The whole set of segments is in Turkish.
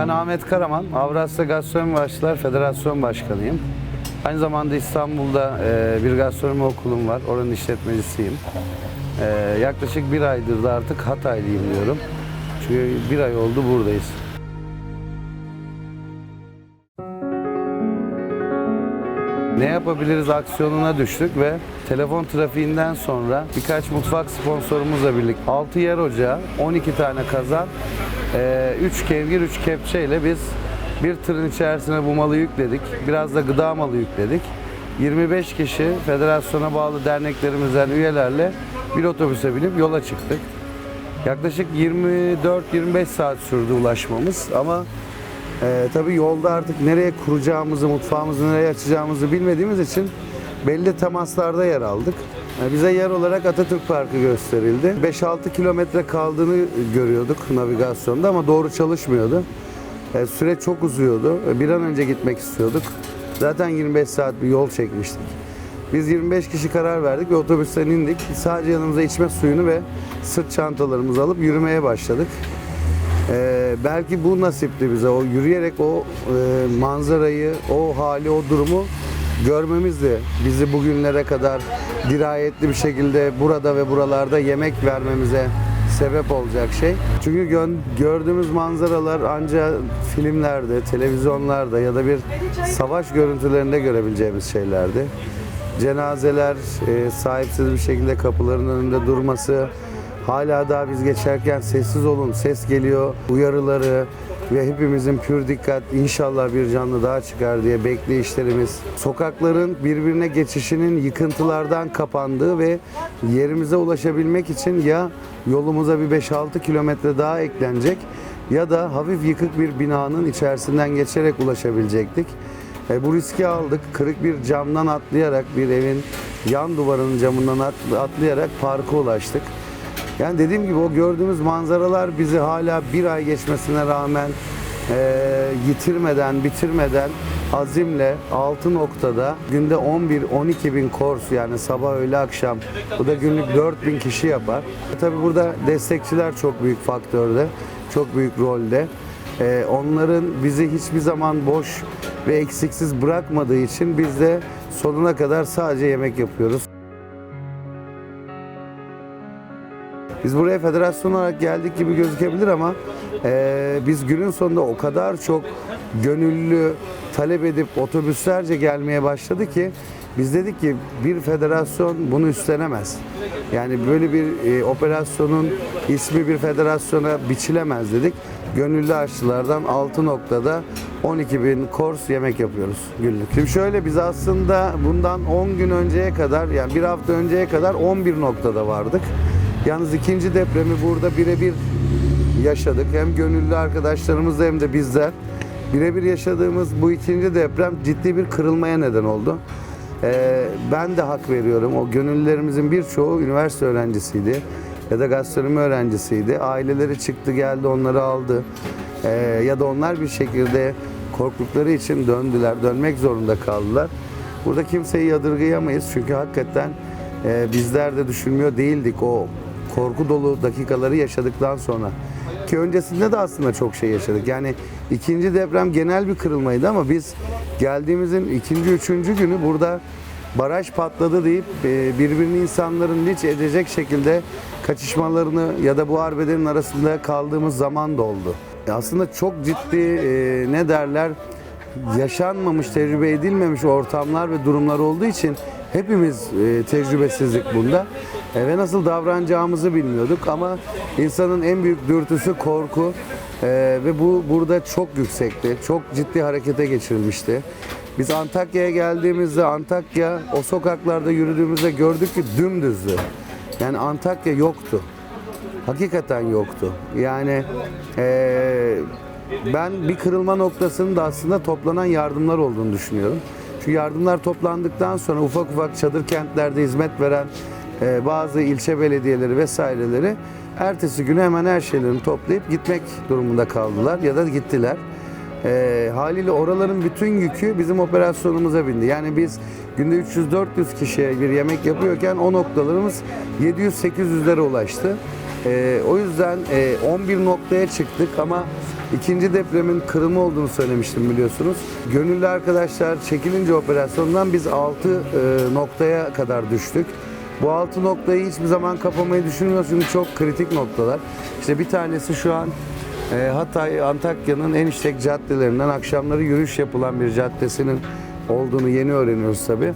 Ben Ahmet Karaman, Avrasya Gastronomi ve Aşçılar Federasyon Başkanıyım. Aynı zamanda İstanbul'da e, bir gastronomi okulum var, oranın işletmecisiyim. E, yaklaşık bir aydır da artık Hataylıyım diyorum. Çünkü bir ay oldu buradayız. Ne yapabiliriz aksiyonuna düştük ve telefon trafiğinden sonra birkaç mutfak sponsorumuzla birlikte 6 yer ocağı, 12 tane kazan, 3 kevgir, 3 kepçe ile biz bir tırın içerisine bu malı yükledik. Biraz da gıda malı yükledik. 25 kişi federasyona bağlı derneklerimizden üyelerle bir otobüse binip yola çıktık. Yaklaşık 24-25 saat sürdü ulaşmamız ama ee, tabii yolda artık nereye kuracağımızı, mutfağımızı nereye açacağımızı bilmediğimiz için belli temaslarda yer aldık. Bize yer olarak Atatürk Parkı gösterildi. 5-6 kilometre kaldığını görüyorduk navigasyonda ama doğru çalışmıyordu. Ee, süre çok uzuyordu. Ee, bir an önce gitmek istiyorduk. Zaten 25 saat bir yol çekmiştik. Biz 25 kişi karar verdik ve otobüsten indik. Sadece yanımıza içme suyunu ve sırt çantalarımızı alıp yürümeye başladık. Ee, belki bu nasipti bize. O yürüyerek o e, manzarayı, o hali, o durumu görmemizdi. Bizi bugünlere kadar dirayetli bir şekilde burada ve buralarda yemek vermemize sebep olacak şey. Çünkü gö- gördüğümüz manzaralar ancak filmlerde, televizyonlarda ya da bir savaş görüntülerinde görebileceğimiz şeylerdi. Cenazeler e, sahipsiz bir şekilde kapıların önünde durması, Hala daha biz geçerken sessiz olun, ses geliyor, uyarıları ve hepimizin pür dikkat inşallah bir canlı daha çıkar diye bekleyişlerimiz. Sokakların birbirine geçişinin yıkıntılardan kapandığı ve yerimize ulaşabilmek için ya yolumuza bir 5-6 kilometre daha eklenecek ya da hafif yıkık bir binanın içerisinden geçerek ulaşabilecektik. E, bu riski aldık. Kırık bir camdan atlayarak bir evin yan duvarının camından at- atlayarak parka ulaştık. Yani dediğim gibi o gördüğümüz manzaralar bizi hala bir ay geçmesine rağmen e, yitirmeden, bitirmeden azimle 6 noktada günde 11-12 bin kors yani sabah öğle akşam bu da günlük 4 bin kişi yapar. Tabi burada destekçiler çok büyük faktörde, çok büyük rolde. E, onların bizi hiçbir zaman boş ve eksiksiz bırakmadığı için biz de sonuna kadar sadece yemek yapıyoruz. Biz buraya federasyon olarak geldik gibi gözükebilir ama eee, biz günün sonunda o kadar çok gönüllü talep edip otobüslerce gelmeye başladı ki biz dedik ki bir federasyon bunu üstlenemez. Yani böyle bir e, operasyonun ismi bir federasyona biçilemez dedik. Gönüllü aşçılardan 6 noktada 12 bin kors yemek yapıyoruz günlük. Şimdi şöyle biz aslında bundan 10 gün önceye kadar yani bir hafta önceye kadar 11 noktada vardık. Yalnız ikinci depremi burada birebir yaşadık. Hem gönüllü arkadaşlarımız hem de bizler. Birebir yaşadığımız bu ikinci deprem ciddi bir kırılmaya neden oldu. Ee, ben de hak veriyorum. O gönüllülerimizin birçoğu üniversite öğrencisiydi ya da gastronomi öğrencisiydi. Aileleri çıktı geldi onları aldı. Ee, ya da onlar bir şekilde korktukları için döndüler, dönmek zorunda kaldılar. Burada kimseyi yadırgayamayız çünkü hakikaten e, bizler de düşünmüyor değildik o korku dolu dakikaları yaşadıktan sonra. Ki öncesinde de aslında çok şey yaşadık. Yani ikinci deprem genel bir kırılmaydı ama biz geldiğimizin ikinci, üçüncü günü burada baraj patladı deyip e, birbirini insanların linç edecek şekilde kaçışmalarını ya da bu arbelerin arasında kaldığımız zaman da oldu. E, Aslında çok ciddi e, ne derler yaşanmamış, tecrübe edilmemiş ortamlar ve durumlar olduğu için hepimiz tecrübesizlik bunda. E, ve nasıl davranacağımızı bilmiyorduk ama insanın en büyük dürtüsü korku E, ve bu burada çok yüksekti. Çok ciddi harekete geçirilmişti. Biz Antakya'ya geldiğimizde Antakya o sokaklarda yürüdüğümüzde gördük ki dümdüzdü. Yani Antakya yoktu. Hakikaten yoktu. Yani eee, ben bir kırılma noktasının da aslında toplanan yardımlar olduğunu düşünüyorum. Şu yardımlar toplandıktan sonra ufak ufak çadır kentlerde hizmet veren eee, bazı ilçe belediyeleri vesaireleri ertesi günü hemen her şeylerini toplayıp gitmek durumunda kaldılar ya da gittiler. Eee, haliyle oraların bütün yükü bizim operasyonumuza bindi. Yani biz günde 300-400 kişiye bir yemek yapıyorken o noktalarımız 700-800'lere ulaştı. Eee, o yüzden eee, 11 noktaya çıktık ama İkinci depremin kırılma olduğunu söylemiştim biliyorsunuz. Gönüllü arkadaşlar çekilince operasyondan biz 6 noktaya kadar düştük. Bu altı noktayı hiçbir zaman kapamayı düşünmüyoruz çünkü çok kritik noktalar. İşte bir tanesi şu an e, Hatay, Antakya'nın en işlek caddelerinden akşamları yürüyüş yapılan bir caddesinin olduğunu yeni öğreniyoruz tabi.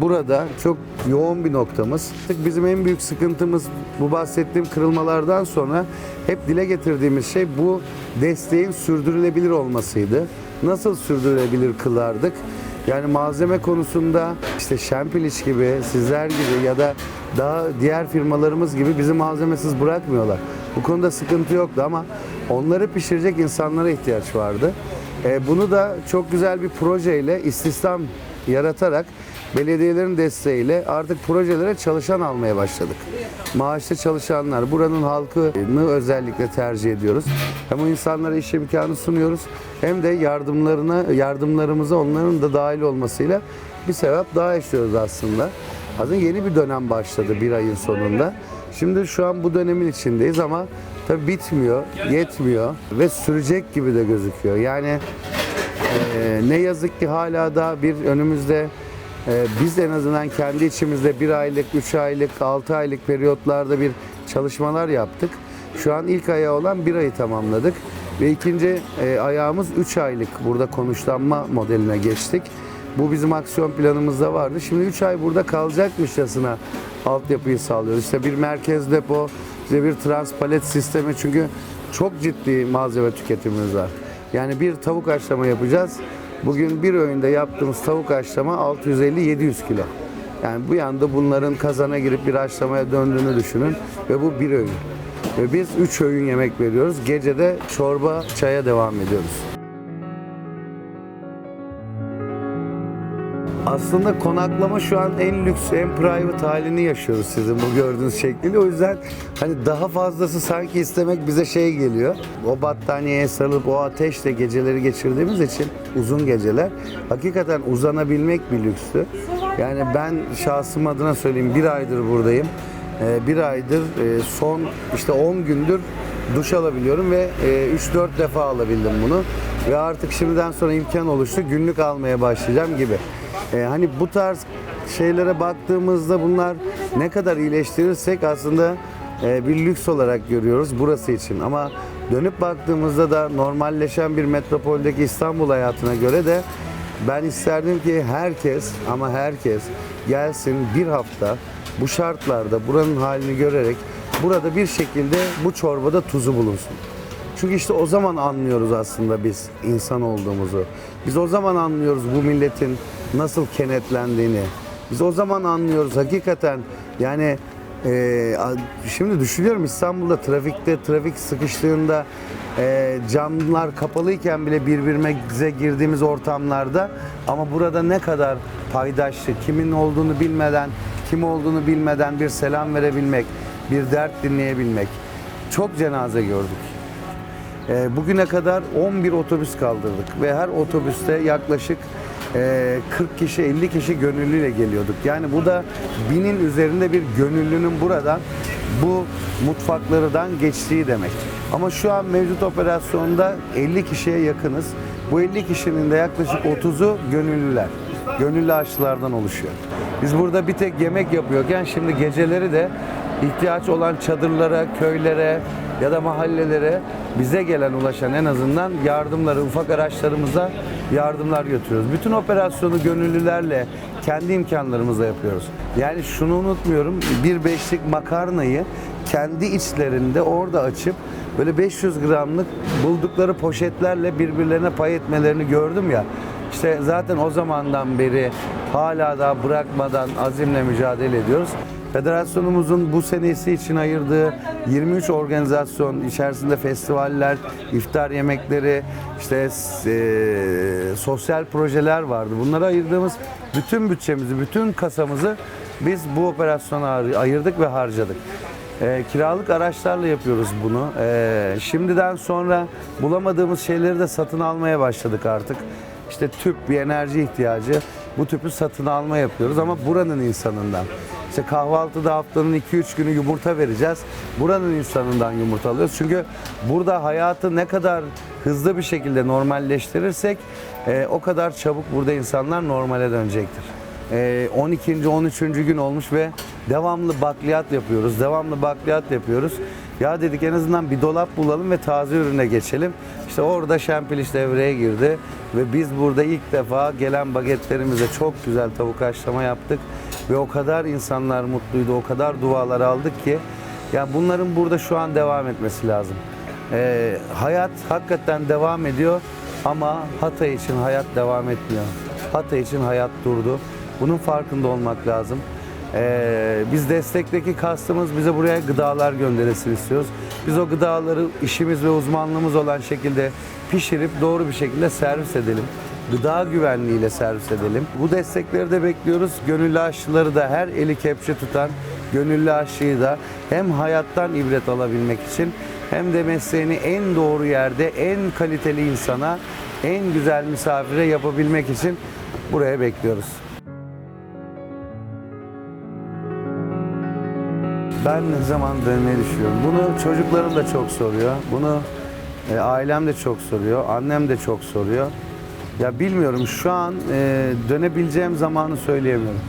burada çok yoğun bir noktamız. Bizim en büyük sıkıntımız bu bahsettiğim kırılmalardan sonra hep dile getirdiğimiz şey bu desteğin sürdürülebilir olmasıydı. Nasıl sürdürülebilir kılardık? Yani malzeme konusunda işte Şempiliç gibi, sizler gibi ya da daha diğer firmalarımız gibi bizi malzemesiz bırakmıyorlar. Bu konuda sıkıntı yoktu ama onları pişirecek insanlara ihtiyaç vardı. E, bunu da çok güzel bir projeyle istihdam yaratarak belediyelerin desteğiyle artık projelere çalışan almaya başladık. Maaşlı çalışanlar, buranın halkını özellikle tercih ediyoruz. Hem o insanlara iş imkanı sunuyoruz hem de yardımlarına, yardımlarımıza onların da dahil olmasıyla bir sevap daha işliyoruz aslında. Aslında yeni bir dönem başladı bir ayın sonunda. Şimdi şu an bu dönemin içindeyiz ama tabii bitmiyor, yetmiyor ve sürecek gibi de gözüküyor. Yani ee, ne yazık ki hala da bir önümüzde e, biz en azından kendi içimizde bir aylık, üç aylık, altı aylık periyotlarda bir çalışmalar yaptık. Şu an ilk ayağı olan bir ayı tamamladık ve ikinci e, ayağımız üç aylık burada konuşlanma modeline geçtik. Bu bizim aksiyon planımızda vardı. Şimdi 3 ay burada kalacakmışçasına altyapıyı sağlıyoruz. İşte bir merkez depo, işte bir transpalet sistemi çünkü çok ciddi malzeme tüketimimiz var. Yani bir tavuk haşlama yapacağız. Bugün bir öğünde yaptığımız tavuk haşlama 650-700 kilo. Yani bu yanda bunların kazana girip bir haşlamaya döndüğünü düşünün ve bu bir öğün. Ve biz 3 öğün yemek veriyoruz. Gecede çorba, çaya devam ediyoruz. Aslında konaklama şu an en lüks, en private halini yaşıyoruz sizin bu gördüğünüz şekliyle. O yüzden hani daha fazlası sanki istemek bize şey geliyor. O battaniyeye sarılıp o ateşle geceleri geçirdiğimiz için uzun geceler hakikaten uzanabilmek bir lükstü. Yani ben şahsım adına söyleyeyim bir aydır buradayım. Ee, bir aydır e, son işte 10 gündür duş alabiliyorum ve e, 3-4 defa alabildim bunu. Ve artık şimdiden sonra imkan oluştu günlük almaya başlayacağım gibi. Ee, hani bu tarz şeylere baktığımızda bunlar ne kadar iyileştirirsek aslında e, bir lüks olarak görüyoruz burası için. Ama dönüp baktığımızda da normalleşen bir metropoldeki İstanbul hayatına göre de ben isterdim ki herkes ama herkes gelsin bir hafta bu şartlarda buranın halini görerek burada bir şekilde bu çorbada tuzu bulunsun. Çünkü işte o zaman anlıyoruz aslında biz insan olduğumuzu. Biz o zaman anlıyoruz bu milletin nasıl kenetlendiğini. Biz o zaman anlıyoruz hakikaten yani e, şimdi düşünüyorum İstanbul'da trafikte trafik sıkıştığında e, camlar kapalıyken bile birbirimize girdiğimiz ortamlarda ama burada ne kadar paydaşlı, kimin olduğunu bilmeden, kim olduğunu bilmeden bir selam verebilmek, bir dert dinleyebilmek. Çok cenaze gördük. E, bugüne kadar 11 otobüs kaldırdık ve her otobüste yaklaşık e, 40 kişi 50 kişi gönüllüyle geliyorduk. Yani bu da binin üzerinde bir gönüllünün buradan bu mutfaklardan geçtiği demek. Ama şu an mevcut operasyonda 50 kişiye yakınız. Bu 50 kişinin de yaklaşık 30'u gönüllüler. Gönüllü aşçılardan oluşuyor. Biz burada bir tek yemek yapıyorken şimdi geceleri de ihtiyaç olan çadırlara, köylere ya da mahallelere bize gelen ulaşan en azından yardımları ufak araçlarımıza yardımlar götürüyoruz. Bütün operasyonu gönüllülerle kendi imkanlarımızla yapıyoruz. Yani şunu unutmuyorum. Bir beşlik makarnayı kendi içlerinde orada açıp böyle 500 gramlık buldukları poşetlerle birbirlerine pay etmelerini gördüm ya. İşte zaten o zamandan beri hala daha bırakmadan azimle mücadele ediyoruz. Federasyonumuzun bu senesi için ayırdığı 23 organizasyon içerisinde festivaller, iftar yemekleri, işte e, sosyal projeler vardı. Bunlara ayırdığımız bütün bütçemizi, bütün kasamızı biz bu operasyona ayırdık ve harcadık. E, kiralık araçlarla yapıyoruz bunu. E, şimdiden sonra bulamadığımız şeyleri de satın almaya başladık artık. İşte tüp bir enerji ihtiyacı. Bu tüpü satın alma yapıyoruz ama buranın insanından. İşte kahvaltıda haftanın 2-3 günü yumurta vereceğiz. Buranın insanından yumurta alıyoruz. Çünkü burada hayatı ne kadar hızlı bir şekilde normalleştirirsek e, o kadar çabuk burada insanlar normale dönecektir. E, 12. 13. gün olmuş ve devamlı bakliyat yapıyoruz. Devamlı bakliyat yapıyoruz. Ya dedik en azından bir dolap bulalım ve taze ürüne geçelim. İşte orada Şempiliş devreye girdi ve biz burada ilk defa gelen bagetlerimize çok güzel tavuk haşlama yaptık ve o kadar insanlar mutluydu, o kadar dualar aldık ki ya bunların burada şu an devam etmesi lazım. Ee, hayat hakikaten devam ediyor ama Hatay için hayat devam etmiyor. Hatay için hayat durdu. Bunun farkında olmak lazım. Ee, biz destekteki kastımız bize buraya gıdalar gönderesin istiyoruz. Biz o gıdaları işimiz ve uzmanlığımız olan şekilde pişirip doğru bir şekilde servis edelim. Gıda güvenliğiyle servis edelim. Bu destekleri de bekliyoruz. Gönüllü aşçıları da her eli kepçe tutan gönüllü aşçıyı da hem hayattan ibret alabilmek için hem de mesleğini en doğru yerde en kaliteli insana en güzel misafire yapabilmek için buraya bekliyoruz. Ben ne zaman dönmeyi düşünüyorum. Bunu çocuklarım da çok soruyor. Bunu e, ailem de çok soruyor. Annem de çok soruyor. Ya bilmiyorum şu an e, dönebileceğim zamanı söyleyemiyorum.